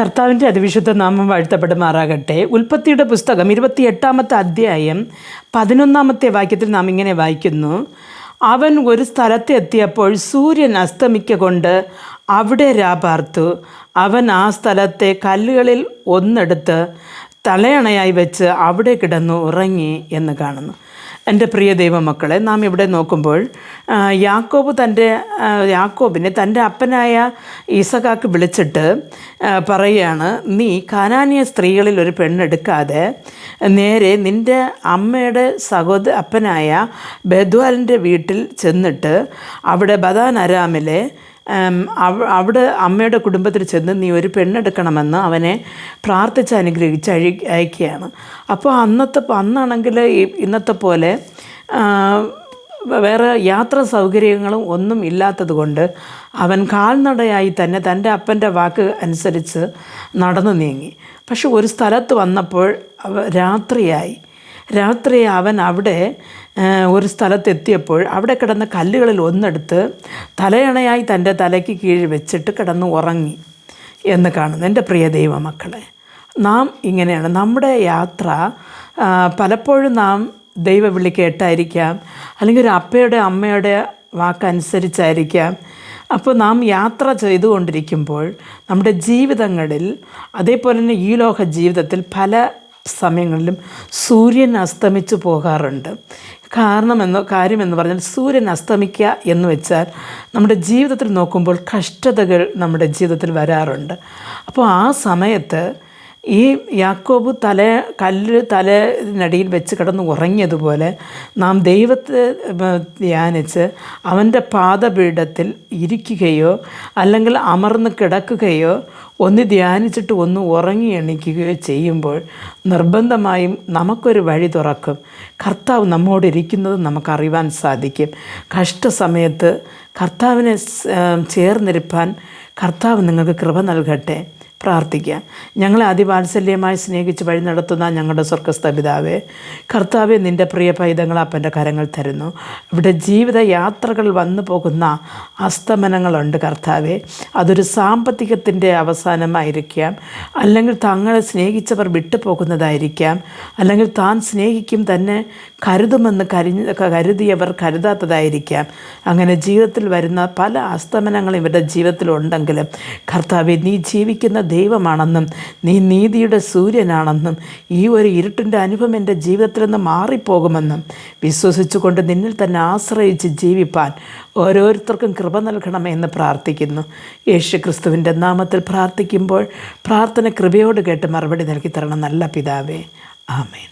കർത്താവിന്റെ അതിവിശുദ്ധ നാമം വാഴ്ത്തപ്പെടുമാറാകട്ടെ. ഉൽപ്പത്തിയുടെ പുസ്തകം ഇരുപത്തി എട്ടാമത്തെ അധ്യായം പതിനൊന്നാമത്തെ വാക്യത്തിൽ നാം ഇങ്ങനെ വായിക്കുന്നു. അവൻ ഒരു സ്ഥലത്തെത്തിയപ്പോൾ സൂര്യൻ അസ്തമിക്കൊണ്ട് അവിടെ രാപാർത്തു അവൻ ആ സ്ഥലത്തെ കല്ലുകളിൽ ഒന്നെടുത്ത് തലയണയായി വെച്ച് അവിടെ കിടന്നു ഉറങ്ങി എന്ന് കാണുന്നു. എന്റെ പ്രിയ ദൈവമക്കളെ നാം ഇവിടെ നോക്കുമ്പോൾ യാക്കോബ് തന്റെ യാക്കോബിനെ തന്റെ അപ്പനായ ഈസകാക്ക് വിളിച്ചിട്ട് പറയുകയാണ് നീ കാനാനിയ സ്ത്രീകളിൽ ഒരു പെണ്ണെടുക്കാതെ നേരെ നിന്റെ അമ്മയുടെ സഹോദര അപ്പനായ ബദ്വാലിന്റെ വീട്ടിൽ ചെന്നിട്ട് അവിടെ ബദാൻ അരാമിലെ അവിടെ അമ്മയുടെ കുടുംബത്തിൽ ചെന്ന് നീ ഒരു പെണ്ണെടുക്കണമെന്ന് അവനെ പ്രാർത്ഥിച്ച് അനുഗ്രഹിച്ച് അഴി അയക്കുകയാണ്. അപ്പോൾ അന്നത്തെ അന്നാണെങ്കിൽ ഇന്നത്തെ പോലെ വേറെ യാത്രാ സൗകര്യങ്ങളും ഒന്നും ഇല്ലാത്തത് കൊണ്ട് അവൻ കാൽനടയായി തന്നെ തന്റെ അപ്പന്റെ വാക്ക് അനുസരിച്ച് നടന്നു നീങ്ങി. പക്ഷെ ഒരു സ്ഥലത്ത് വന്നപ്പോൾ രാത്രിയായി. രാത്രി അവൻ അവിടെ ഒരു സ്ഥലത്തെത്തിയപ്പോൾ അവിടെ കിടന്ന കല്ലുകളിൽ ഒന്നെടുത്ത് തലയണയായി തന്റെ തലയ്ക്ക് കീഴ് വെച്ചിട്ട് കിടന്ന് ഉറങ്ങി എന്ന് കാണുന്നു. എന്റെ പ്രിയ ദൈവമക്കളെ നാം ഇങ്ങനെയാണ്. നമ്മുടെ യാത്ര പലപ്പോഴും നാം ദൈവവിളി കേട്ടായിരിക്കാം അല്ലെങ്കിൽ ഒരു അപ്പയുടെ അമ്മയുടെ വാക്കനുസരിച്ചായിരിക്കാം അപ്പോൾ നാം യാത്ര ചെയ്തുകൊണ്ടിരിക്കുമ്പോൾ നമ്മുടെ ജീവിതങ്ങളിൽ അതേപോലെ തന്നെ ഈ ലോക ജീവിതത്തിൽ പല സമയങ്ങളിലും സൂര്യൻ അസ്തമിച്ചു പോകാറുണ്ട്. കാരണമെന്നോ കാര്യമെന്ന് പറഞ്ഞാൽ സൂര്യൻ അസ്തമിക്കുക എന്ന് വെച്ചാൽ നമ്മുടെ ജീവിതത്തിൽ നോക്കുമ്പോൾ കഷ്ടതകൾ നമ്മുടെ ജീവിതത്തിൽ വരാറുണ്ട്. അപ്പോൾ ആ സമയത്ത് ഈ യാക്കോബ് തല കല്ല് തലനടിയിൽ വെച്ച് കിടന്ന് ഉറങ്ങിയതുപോലെ നാം ദൈവത്തെ ധ്യാനിച്ച് അവന്റെ പാദപീഠത്തിൽ ഇരിക്കുകയോ അല്ലെങ്കിൽ അമർന്ന് കിടക്കുകയോ ഒന്ന് ധ്യാനിച്ചിട്ട് ഒന്ന് ഉറങ്ങി എണീക്കുകയോ ചെയ്യുമ്പോൾ നിർബന്ധമായും നമുക്കൊരു വഴി തുറക്കും. കർത്താവ് നമ്മോട് ഇരിക്കുന്നത് നമുക്കറിയുവാൻ സാധിക്കും. കഷ്ടസമയത്ത് കർത്താവിനെ ചേർന്നിരുപ്പാൻ കർത്താവ് നിങ്ങൾക്ക് കൃപ നൽകട്ടെ. പ്രാർത്ഥിക്കാം ഞങ്ങളെ അതിവാത്സല്യമായി സ്നേഹിച്ച് വഴി നടത്തുന്ന ഞങ്ങളുടെ സ്വർഗസ്ഥ പിതാവേ കർത്താവെ നിന്റെ പ്രിയ പൈതങ്ങൾ അപ്പന്റെ കരങ്ങൾ തരുന്നു. ഇവിടെ ജീവിത യാത്രകൾ വന്നു പോകുന്ന അസ്തമനങ്ങളുണ്ട് കർത്താവെ. അതൊരു സാമ്പത്തികത്തിന്റെ അവസാനമായിരിക്കാം. അല്ലെങ്കിൽ തങ്ങളെ സ്നേഹിച്ചവർ വിട്ടുപോകുന്നതായിരിക്കാം. അല്ലെങ്കിൽ താൻ സ്നേഹിക്കും തന്നെ കരുതുമെന്ന് കരി കരുതിയവർ കരുതാത്തതായിരിക്കാം. അങ്ങനെ ജീവിതത്തിൽ വരുന്ന പല അസ്തമനങ്ങളും ഇവരുടെ ജീവിതത്തിലുണ്ടെങ്കിലും കർത്താവെ നീ ജീവിക്കുന്ന ദൈവമാണെന്നും നീ നീതിയുടെ സൂര്യനാണെന്നും ഈ ഒരു ഇരുട്ടിന്റെ അനുഭവം എന്റെ ജീവിതത്തിൽ നിന്ന് മാറിപ്പോകുമെന്നും വിശ്വസിച്ചുകൊണ്ട് നിന്നിൽ തന്നെ ആശ്രയിച്ച് ജീവിപ്പാൻ ഓരോരുത്തർക്കും കൃപ നൽകണമെന്ന് പ്രാർത്ഥിക്കുന്നു. യേശു ക്രിസ്തുവിന്റെ നാമത്തിൽ പ്രാർത്ഥിക്കുമ്പോൾ പ്രാർത്ഥന കൃപയോട് കേട്ട് മറുപടി നൽകി തരണം. നല്ല പിതാവേ ആമേൻ.